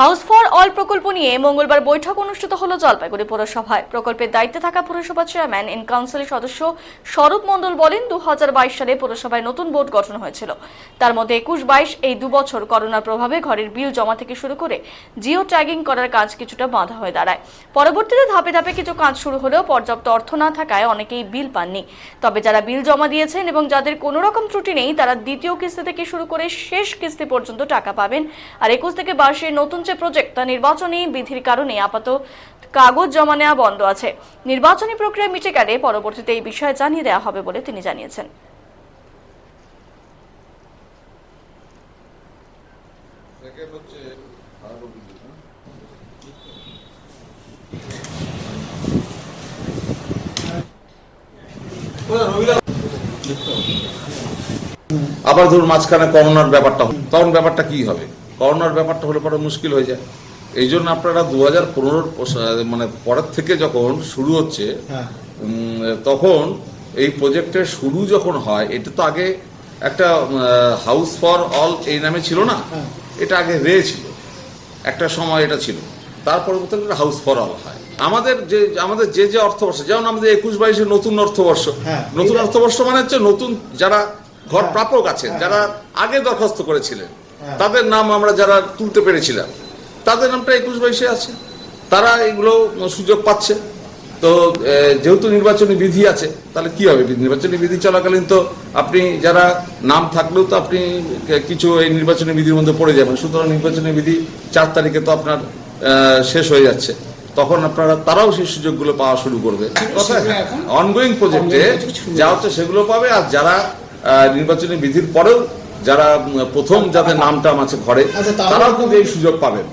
House for all প্রকল্প নিয়ে মঙ্গলবার বৈঠক অনুষ্ঠিত হলো জলপাইগুড়ি পৌরসভায়। প্রকল্পের দায়িত্বে থাকা পৌরসভা চেয়ারম্যান, ইন কাউন্সিলের সদস্য স্বরূপ মণ্ডল বলেন দু হাজার বাইশ সালে পৌরসভায় নতুন বোর্ড গঠন হয়েছিল। তার মধ্যে একুশ বাইশ এই দু বছর করোনার প্রভাবে ঘরের বিল জমা থেকে শুরু করে জিও ট্যাগিং করার কাজ কিছুটা বাধা হয়ে দাঁড়ায়। পরবর্তীতে ধাপে ধাপে কিছু কাজ শুরু হলেও পর্যাপ্ত অর্থ না থাকায় অনেকেই বিল পাননি। তবে যারা বিল জমা দিয়েছেন এবং যাদের কোনো রকম ত্রুটি নেই, তারা দ্বিতীয় কিস্তি থেকে শুরু করে শেষ কিস্তি পর্যন্ত টাকা পাবেন। আর একুশ থেকে বাইশের নতুন যে প্রজেক্ট তা নির্বাচনী বিধির কারণে আপাতত কাগজ জমা নেওয়া বন্ধ আছে। নির্বাচনী প্রক্রিয়া মিটে গেলে পরবর্তীতে এই বিষয়ে জানিয়ে দেওয়া হবে বলে তিনি জানিয়েছেন? আবার ধরুন মাঝখানে করোনার ব্যাপারটা তখন ব্যাপারটা কি হবে? করোনার ব্যাপারটা হলে পরে মুশকিল হয়ে যায় এই জন্য আপনারা দু হাজার পনেরোর মানে পরের থেকে যখন শুরু হচ্ছে তখন এই প্রজেক্টের শুরু যখন হয় এটা তো আগে একটা হাউস ফর অল এই নামে ছিল না এটা আগে রে ছিল একটা সময় এটা ছিল তার পরবর্তীতে হাউস ফর অল হয় আমাদের যে আমাদের যে যে অর্থবর্ষ যেমন আমাদের একুশ বাইশে নতুন অর্থবর্ষ হ্যাঁ। নতুন অর্থবর্ষ মানে হচ্ছে নতুন যারা ঘর হ্যাঁ। প্রাপক আছেন হ্যাঁ। যারা আগে দরখাস্ত করেছিলেন হ্যাঁ। তাদের নাম আমরা যারা তুলতে পেরেছিলাম তাদের নামটা একুশ বাইশে আছে। তারা এগুলো সুযোগ পাচ্ছে। তো যেহেতু নির্বাচনী বিধি আছে তাহলে কি হবে? নির্বাচনী বিধি চলাকালীন তো আপনি যারা নাম থাকলেও তো আপনি কিছু এই নির্বাচনী বিধির মধ্যে পড়ে যাবেন। সুতরাং নির্বাচনী বিধি চার তারিখে তো আপনার শেষ হয়ে যাচ্ছে। তখন আপনারা তারাও সেই সুযোগগুলো পাওয়া শুরু করবে। কথা অনগোয়িং প্রজেক্টে যা হচ্ছে সেগুলো পাবে। আর যারা নির্বাচনী বিধির পরেও যারা প্রথম যাদের নাম টাম আছে ঘরে আচ্ছা, তারাও কিন্তু এই সুযোগ পাবেন।